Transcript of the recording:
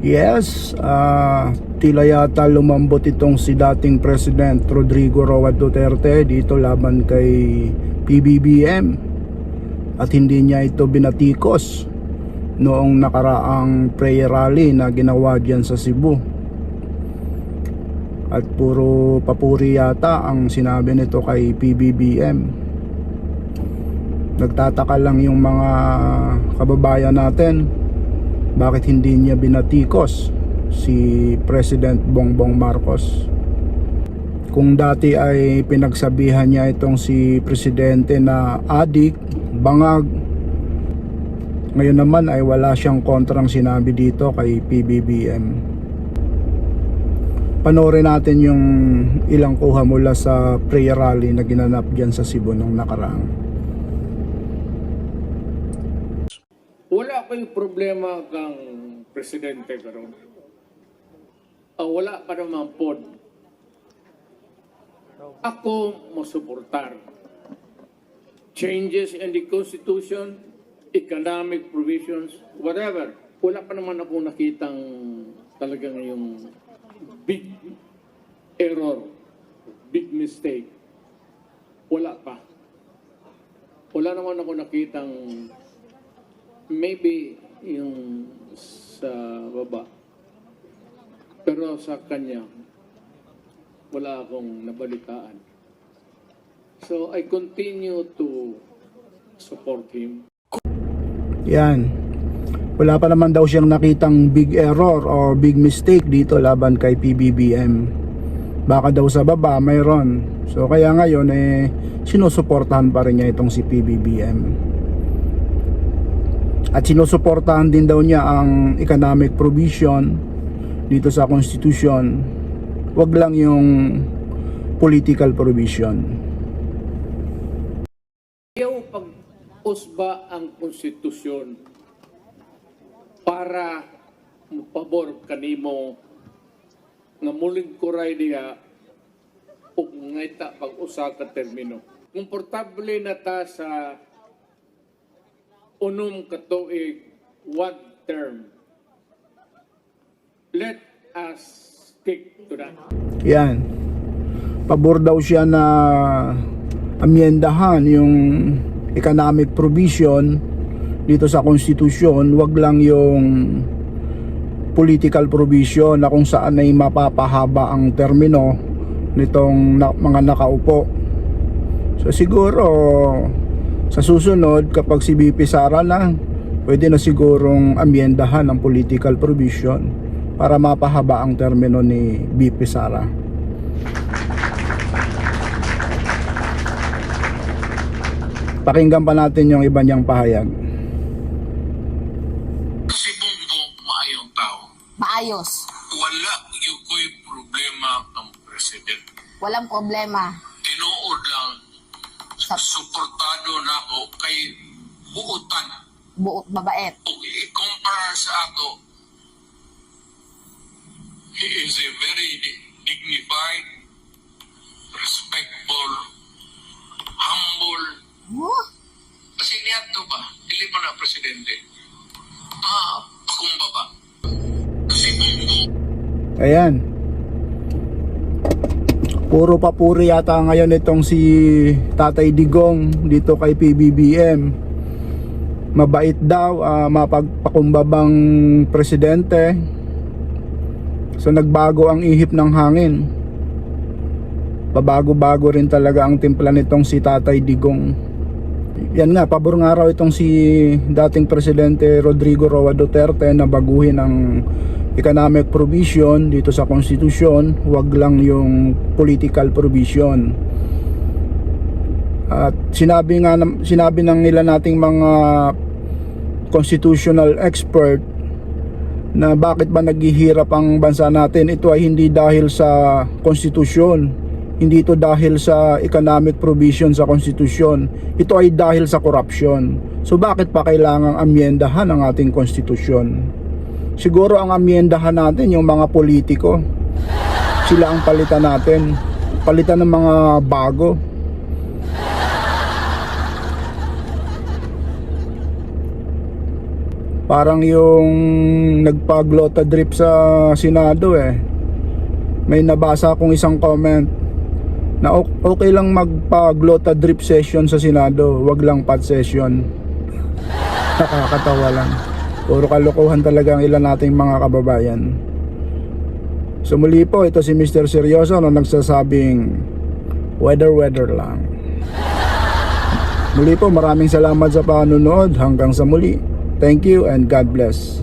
Yes, ah tila yata lumambot itong si dating President Rodrigo Roa Duterte dito laban kay PBBM at hindi niya ito binatikos noong nakaraang prayer rally na ginawa diyan sa Cebu. At puro papuri yata ang sinabi nito kay PBBM nagtataka lang yung mga kababayan natin bakit hindi niya binatikos si President Bongbong Marcos? Kung dati ay pinagsabihan niya itong si Presidente na adik, bangag ngayon naman ay wala siyang kontrang sinabi dito kay PBBM panoorin natin yung ilang kuha mula sa prayer rally na ginanap dyan sa Cebu nung nakaraang Yung problema kang presidente karon. Ang wala pa naman pod. Ako mo suportar. Changes in the constitution, economic provisions, whatever. Wala pa naman ako nakitang talagang yung big error, big mistake. Wala pa. Wala naman ako nakitang maybe yung sa baba. Pero sa kanya, wala akong nabalitaan. So I continue to support him. Yan. Wala pa naman daw siyang nakitang big error or big mistake dito laban kay PBBM. Baka daw sa baba mayroon. So kaya ngayon eh sinusuportahan pa rin niya itong si PBBM. At sinusuportahan din daw niya ang economic provision dito sa constitution. Wag lang yung political provision. Ayaw pag-usba ang konstitusyon para mapabor kanimo nga muling kuray diha ug ngayta pag-usa ka termino. Komportable na ta sa unom ka tuig one term. Let us stick to that. Yan. Pabor daw siya na amyendahan yung economic provision dito sa konstitusyon, wag lang yung political provision na kung saan ay mapapahaba ang termino nitong na, mga nakaupo. So siguro sa susunod kapag si BP Sara na pwede na sigurong amyendahan ang political provision para mapahaba ang termino ni BP Sara. Pakinggan pa natin yung iba niyang pahayag. Si Bongbong maayong tao. Maayos. Wala yung ko'y problema ang president. Walang problema. Suportado na ako kay buutan. buot mabait. O i-compare sa ato, he is a very di- dignified, respectful, humble. Huh? Kasi niya to ba? Dili pa na presidente. Ah, pakumbaba. Kasi Ayan. Puro papuri yata ngayon itong si Tatay Digong dito kay PBBM. Mabait daw, ah, mapagpakumbabang presidente. So nagbago ang ihip ng hangin. Pabago-bago rin talaga ang timpla nitong si Tatay Digong. Yan nga, pabor nga raw itong si dating presidente Rodrigo Roa Duterte na baguhin ang economic provision dito sa konstitusyon, wag lang yung political provision. At sinabi nga sinabi ng nila nating mga constitutional expert na bakit ba naghihirap ang bansa natin? Ito ay hindi dahil sa konstitusyon hindi ito dahil sa economic provision sa konstitusyon. Ito ay dahil sa korupsyon so bakit pa kailangang amyendahan ang ating konstitusyon? Siguro ang amyendahan natin yung mga politiko. Sila ang palitan natin. Palitan ng mga bago. Parang yung nagpaglota drip sa Senado eh. May nabasa akong isang comment na okay lang magpaglota drip session sa Senado, wag lang pad session. Nakakatawa lang. Puro kalokohan talaga ang ilan nating mga kababayan. So muli po, ito si Mr. Seryoso na nagsasabing weather weather lang. Muli po, maraming salamat sa panonood. Hanggang sa muli. Thank you and God bless.